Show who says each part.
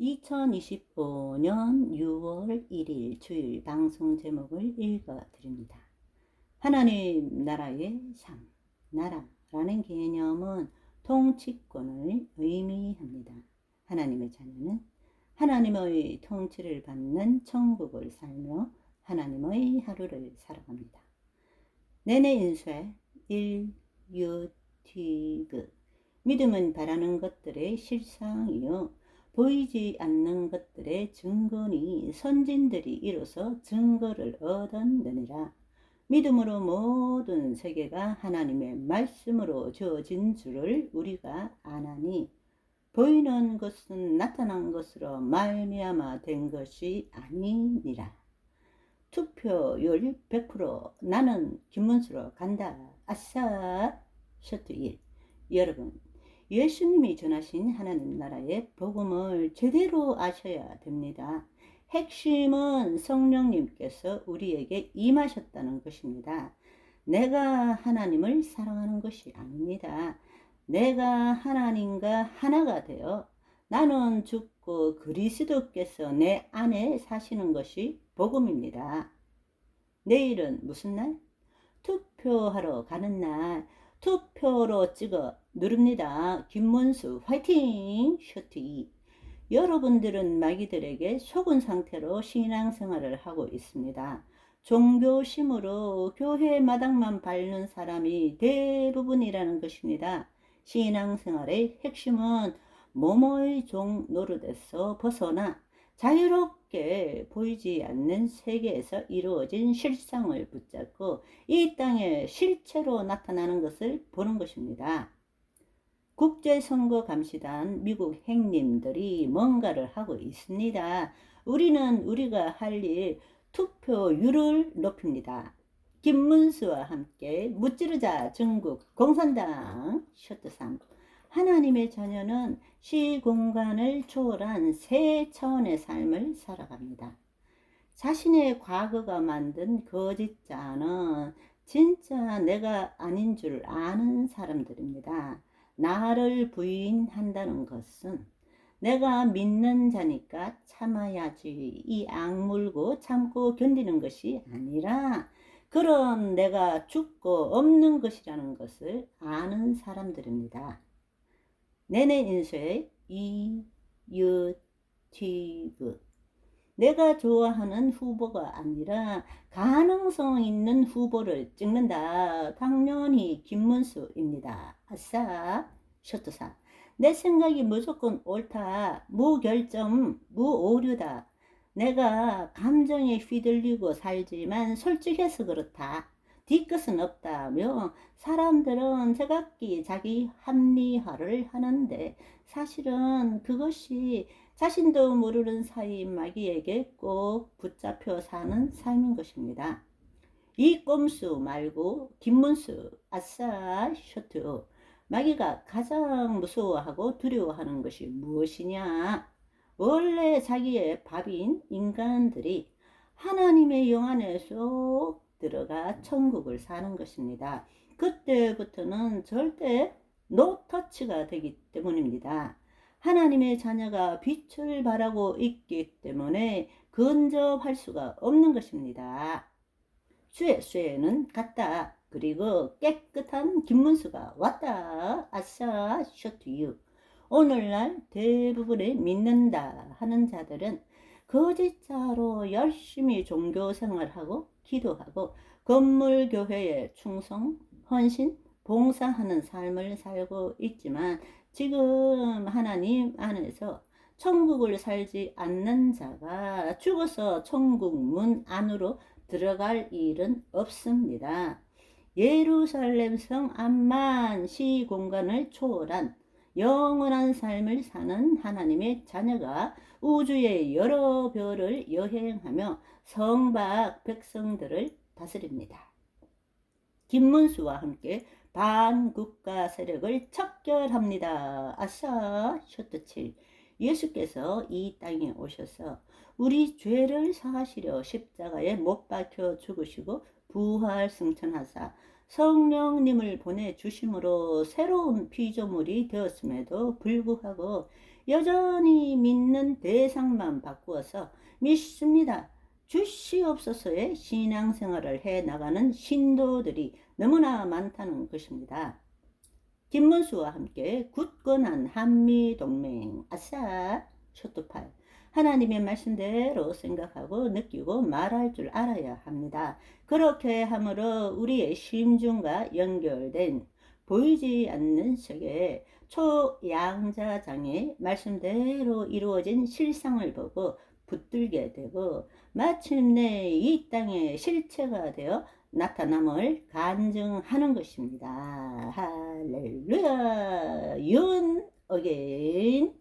Speaker 1: 2025년 6월 1일 주일 방송 제목을 읽어 드립니다. 하나님 나라의 삶, 나라라는 개념은 통치권을 의미합니다. 하나님의 자녀는 하나님의 통치를 받는 천국을 살며 하나님의 하루를 살아갑니다. 내내 인쇄 1 유티그 믿음은 바라는 것들의 실상이요 보이지 않는 것들의 증거니 선진들이 이로써 증거를 얻었느니라. 믿음으로 모든 세계가 하나님의 말씀으로 주어진 줄을 우리가 아나니 보이는 것은 나타난 것으로 말미암아 된 것이 아니니라. 투표율 100% 나는 김문수로 간다. 아싸 셔트 1 여러분 예수님이 전하신 하나님 나라의 복음을 제대로 아셔야 됩니다. 핵심은 성령님께서 우리에게 임하셨다는 것입니다. 내가 하나님을 사랑하는 것이 아닙니다. 내가 하나님과 하나가 되어 나는 죽고 그리스도께서 내 안에 사시는 것이 복음입니다. 내일은 무슨 날? 투표하러 가는 날. 투표로 찍어 누릅니다. 김문수 화이팅! 셔트 2 여러분들은 마귀들에게 속은 상태로 신앙생활을 하고 있습니다. 종교심으로 교회 마당만 밟는 사람이 대부분이라는 것입니다. 신앙생활의 핵심은 모모의 종 노릇에서 벗어나 자유롭게 보이지 않는 세계에서 이루어진 실상을 붙잡고 이 땅에 실체로 나타나는 것을 보는 것입니다. 국제선거 감시단 미국 행님들이 뭔가를 하고 있습니다. 우리는 우리가 할 일 투표율을 높입니다. 김문수와 함께 무찌르자 전국 공산당 셔트 3 하나님의 자녀는 시공간을 초월한 새 차원의 삶을 살아갑니다. 자신의 과거가 만든 거짓자는 진짜 내가 아닌 줄 아는 사람들입니다. 나를 부인한다는 것은 내가 믿는 자니까 참아야지 이 악물고 참고 견디는 것이 아니라 그런 내가 죽고 없는 것이라는 것을 아는 사람들입니다. 내내 인쇄 이, 유, 티그 내가 좋아하는 후보가 아니라 가능성 있는 후보를 찍는다. 당연히 김문수입니다. 아싸 셔트사 내 생각이 무조건 옳다. 무결점, 무오류다. 내가 감정에 휘둘리고 살지만 솔직해서 그렇다. 뒤끝은 없다며 사람들은 제각기 자기 합리화를 하는데 사실은 그것이 자신도 모르는 사이 마귀에게 꼭 붙잡혀 사는 삶인 것입니다. 이 꼼수 말고 김문수 아싸 셔트 마귀가 가장 무서워하고 두려워하는 것이 무엇이냐 원래 자기의 밥인 인간들이 하나님의 영 안에 쏙 들어가 천국을 사는 것입니다. 그때부터는 절대 노터치가 되기 때문입니다. 하나님의 자녀가 빛을 발하고 있기 때문에 근접할 수가 없는 것입니다. 쇠, 쇠는 갔다. 그리고 깨끗한 김문수가 왔다. 아싸, 셔트 유. 오늘날 대부분의 믿는다 하는 자들은 거짓자로 열심히 종교 생활하고 기도하고 건물 교회에 충성, 헌신, 봉사하는 삶을 살고 있지만 지금 하나님 안에서 천국을 살지 않는 자가 죽어서 천국 문 안으로 들어갈 일은 없습니다. 예루살렘 성 암만 시 공간을 초월한 영원한 삶을 사는 하나님의 자녀가 우주의 여러 별을 여행하며 성박 백성들을 다스립니다. 김문수와 함께 반국가 세력을 척결합니다. 아싸 셔트 7 예수께서 이 땅에 오셔서 우리 죄를 사하시려 십자가에 못 박혀 죽으시고 부활 승천하사 성령님을 보내주심으로 새로운 피조물이 되었음에도 불구하고 여전히 믿는 대상만 바꾸어서 믿습니다. 주시옵소서의 신앙생활을 해 나가는 신도들이 너무나 많다는 것입니다. 김문수와 함께 굳건한 한미 동맹 아싸 쇼트팔 하나님의 말씀대로 생각하고 느끼고 말할 줄 알아야 합니다. 그렇게 함으로 우리의 심중과 연결된 보이지 않는 세계 초양자장의 말씀대로 이루어진 실상을 보고 붙들게 되고 마침내 이 땅의 실체가 되어 나타남을 간증하는 것입니다. 할렐루야 윤 어게인